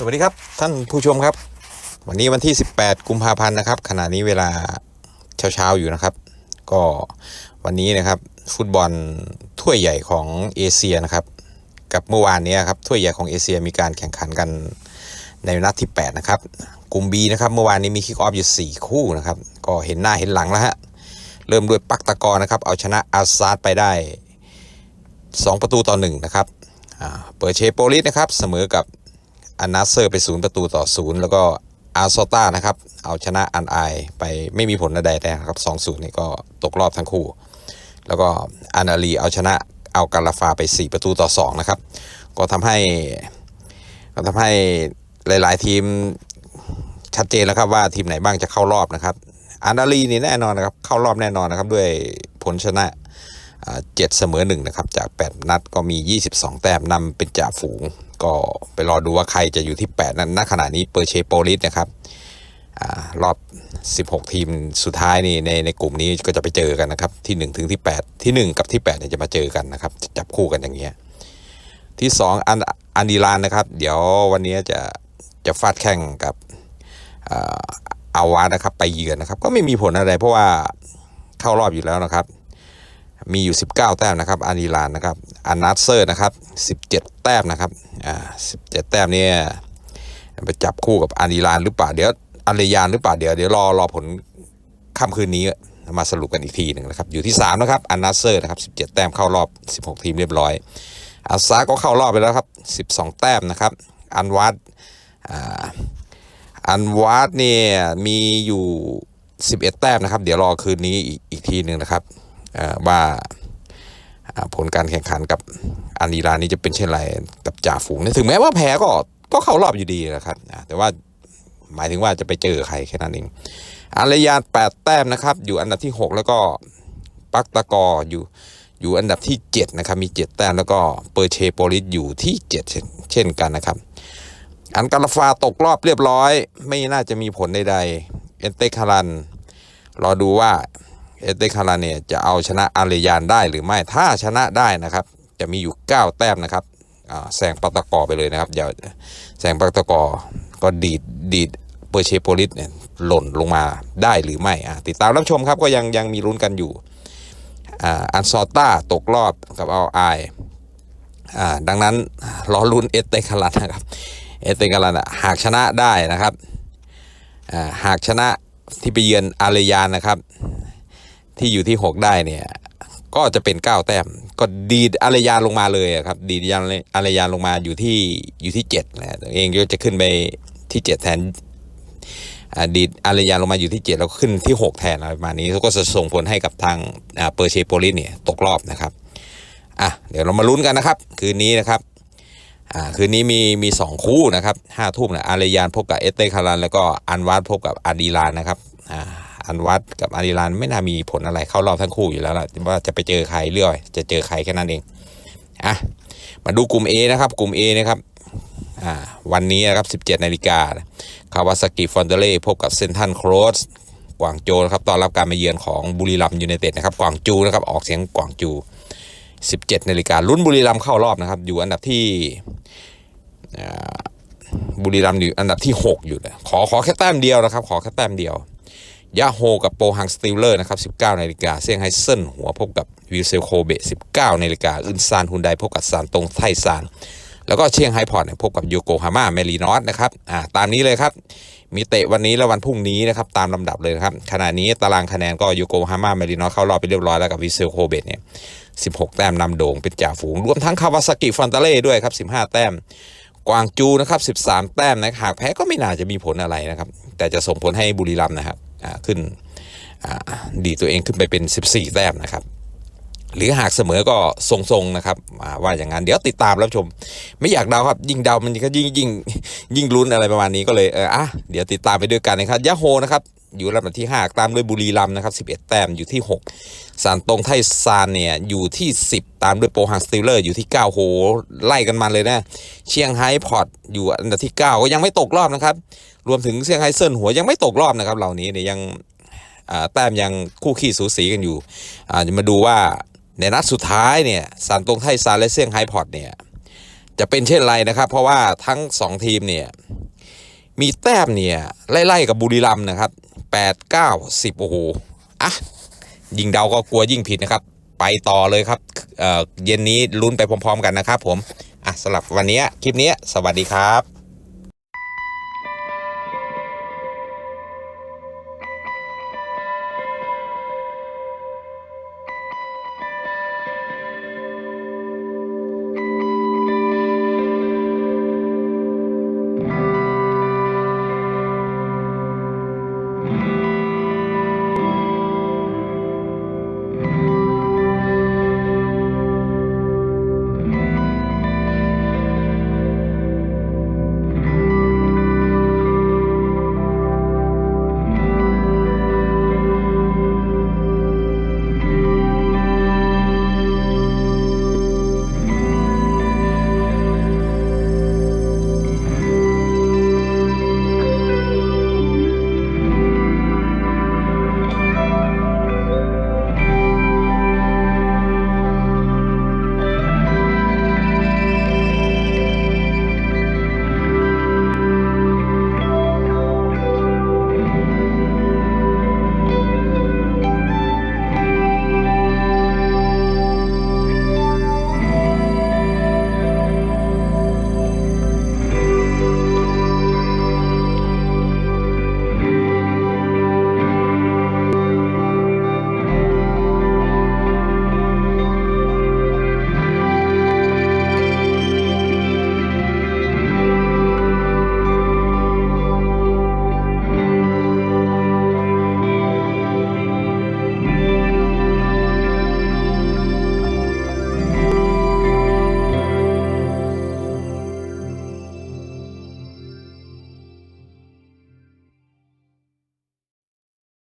สวัสดีครับท่านผู้ชมครับ วันนี้วันที่ 18 กุมภาพันธ์นะครับขณะนี้เวลาเช้าๆอยู่นะครับ ก็วันนี้นะครับฟุตบอลถ้วยใหญ่ของเอเชียนะครับ กับเมื่อวานนี้ครับถ้วยใหญ่ของเอเชียมีการแข่งขันกันในนัดที่ 8 นะครับกลุ่ม B นะครับเมื่อวานนี้มีคิกออฟอยู่ 4 คู่นะครับ ก็เห็นหน้าเห็นหลังแล้วฮะเริ่มด้วยปักตะกอนะครับ เอาชนะอาซาดไปได้ 2 ประตูต่อ1นะครับเปิดเชโปลิสนะครับเสมอกับ อันนัสเซอร์ไปศูนย์ประตูต่อศูนย์แล้วก็อาร์โซต้านะครับ เอาชนะอันไอไปไม่มีผลใดๆนะครับสองศูนย์นี่ก็ตกรอบทั้งคู่ แล้วก็อานาลีเอาชนะเอากาลาฟาไป 4 ประตูต่อ 2 นะครับ ก็ทำให้ก็ทำให้หลาย ๆ ทีมชัดเจนแล้วครับว่าทีมไหนบ้างจะเข้ารอบนะครับอานาลีนี่แน่นอนนะครับเข้ารอบแน่นอนนะครับด้วยผลชนะ อ่าเจ็ดเสมอหนึ่งนะครับจาก 8 นัดก็มี 22 แต้มนำเป็นจ่าฝูง ก็ไปรอดูว่าใครจะอยู่ที่ 8 นั้นณขณะนี้เปอร์เชโปลิสนะครับอรอบ 16 ทีมสุดท้ายนี่ในในกลุ่มนี้ก็จะไปเจอกันนะครับที่ 1 ถึงที่ 8 ที่ 1 กับที่8เนี่ยจะมาเจอกันนะครับจ,จับคู่กันอย่างเงี้ยที่ 2 อันอันดีลานนะครับ เดี๋ยววันนี้จะจะฟาดแข่งกับอ่าวานะครับไปเยือนนะครับ ก็ไม่มีผลอะไรเพราะว่าเข้ารอบอยู่แล้วนะครับ มีอยู่ 19 แต้มนะครับอานีลานนะครับอานัสเซอร์นะครับ 17 แต้มนะครับอ่า17 แต้มเนี่ยไปจับคู่กับอานีลานหรือเปล่าเดี๋ยวอาเรยานหรือเปล่าเดี๋ยวเดี๋ยวรอรอผลค่ำคืนนี้มาสรุปกันอีกทีหนึ่งนะครับอยู่ที่ 3 นะครับอานัสเซอร์นะครับ 17 แต้มเข้ารอบ 16 ทีมเรียบร้อยอาซาก็เข้ารอบไปแล้วครับ 12 แต้มนะครับอันวัดอ่าอันวัดเนี่ยมีอยู่ 11 แต้มนะครับ เดี๋ยวรอคืนนี้อีกอีกทีหนึ่งนะครับ ว่าผลการแข่งขันกับอานีรานี้จะเป็นเช่นไรกับจ่าฝูงเนี่ยถึงแม้ว่าแพ้ก็ก็เข้ารอบอยู่ดีนะครับแต่ว่าหมายถึงว่าจะไปเจอใครแค่นั้นเองอารยาน8แต้มนะครับ อยู่อันดับที่ 6 แล้วก็ปักตะกออยู่อยู่อันดับที่ 7 นะครับ มี 7 แต้มแล้วก็เปอร์เชโปลิสอยู่ที่ 7 เช่นเช่นกันนะครับ อันกาลฟาตกรอบเรียบร้อย ไม่น่าจะมีผลใดๆเอนเตคารัน รอดูว่า เอเตคาราเนี่ยจะเอาชนะอาริยานได้หรือไม่ถ้าชนะได้นะครับ จะมีอยู่ 9 แต้มนะครับแซงปัตตะกอไปเลยนะครับอย่าแซงปัตตะกอก็ดีดดีดเปอร์เชโปลิสเนี่ยหล่นลงมาได้หรือไม่ติดตามรับชมครับก็ยังยังมีลุ้นกันอยู่อันซอต้าตกรอบกับเอาไอดังนั้นรอลุ้นเอเตคารันนะครับเอเตคารันหากชนะได้นะครับหากชนะที่ไปเยือนอารยานนะครับ ที่อยู่ที่ 6 ได้เนี่ย ก็จะเป็น 9 แต้ม ก็ดีอารยานลงมาเลยครับ ดีดยานอารยานลงมาอยู่ที่อยู่ที่7นะตัวเองก็จะขึ้นไปที่ 7 แทนอดีดอารยานลงมาอยู่ที่ 7 แล้วก็ขึ้นที่ 6 แทนอะไรประมาณนี้ก็จะส่งผลให้กับทางเปอร์เชโปลิสเนี่ยตกรอบนะครับอะเดี๋ยวเรามาลุ้นกันนะครับ คืนนี้นะครับอ่าคืนนี้มีมีสองคู่นะครับห้าทุ่มนะอารยานพบกับเอสเตคารัน แล้วก็อันวัดพบกับอาดีลานนะครับอ่า อันวัดกับอาริลานไม่น่ามีผลอะไรเข้ารอบทั้งคู่อยู่แล้วล่ะว่าจะไปเจอใครเรื่อยจะเจอใครแค่นั้นเองอะมาดูกลุ่ม A นะครับ กลุ่ม A นะครับอ่าวันนี้นะครับ 17นาฬิกาคาวาซากิฟอนเดเล่พบกับเซนทันโครสกวางโจนะครับตอนรับการมาเยือนของบุรีรัมยูไนเต็ดนะครับกวางจูนะครับออกเสียงกวางจู 17นาฬิกาลุ้นบุรีรัมเข้ารอบนะครับอยู่อันดับที่บุรีรัมย์อยู่อันดับที่ 6 อยู่เลยขอขอแค่แต้มเดียวนะครับ ขอแค่แต้มเดียว ยาโฮกับโปฮังสติลเลอร์นะครับ19นาฬิกาเซี่ยงไฮ้เซินหัวพบกับวิลเซลโคเบะ19นาฬิกาอึนซานฮุนไดพบกับซานตงไทซาน แล้วก็เชียงไฮ้พอร์ตพบกับโยโกฮาม่าเมรีนอสนะครับอ่าตามนี้เลยครับ มีเตะวันนี้และวันพรุ่งนี้นะครับตามลำดับเลยครับขณะนี้ตารางคะแนนก็โยโกฮาม่าเมรีนอสเข้ารอบไปเรียบร้อยแล้วกับวิลเซลโคเบะเนี่ย16 แต้มนำโด่งเป็นจ่าฝูงรวมทั้งคาวาซากิฟอนตาเล่ด้วยครับ15 แต้มกวางจูนะครับ13 แต้มนะหากแพ้ก็ไม่น่าจะมีผลอะไรนะครับแต่จะส่งผลให้บุรีรัมย์นะครับ ขึ้นดีตัวเองขึ้นไปเป็น 14 แต้มนะครับ หรือหากเสมอก็ทรงๆนะครับว่าอย่างนั้นเดี๋ยวติดตามรับชม ไม่อยากเดาครับ ยิ่งเดามันก็ยิ่งยิ่งยิ่งลุ้นอะไรประมาณนี้ก็เลยเอออะเดี๋ยวติดตามไปด้วยกันนะครับยะโฮนะครับอยู่ลำดับที่ 5 ตามด้วยบุรีรัมย์นะครับ 11 แต้มอยู่ที่ 6 สานตรงไทซานเนี่ยอยู่ที่ 10 ตามด้วยโปรฮังสติลเลอร์อยู่ที่ 9 โห ไล่กันมาเลยนะ เชียงไฮ้พอร์ตอยู่อันดับที่ 9 ก็ยังไม่ตกรอบนะครับ รวมถึงเซี่ยงไฮ้เซินหัวยังไม่ตกรอบนะครับ เหล่านี้เนี่ยยังแต้มยังคู่ขี้สูสีกันอยู่จะมาดูว่าในนัดสุดท้ายเนี่ยซานตงไทซานและเซี่ยงไฮ้พอร์ตเนี่ยจะเป็นเช่นไรนะครับ เพราะว่าทั้งสองทีมเนี่ยมีแต้มเนี่ยไล่ๆกับบุรีรัมนะครับแปดเก้าสิบโอ้โหอะยิงเดาก็กลัวยิ่งผิดนะครับ ไปต่อเลยครับเอ่อเย็นนี้ลุ้นไปพร้อม ๆ กันนะครับผมอะสำหรับวันนี้คลิปนี้สวัสดีครับ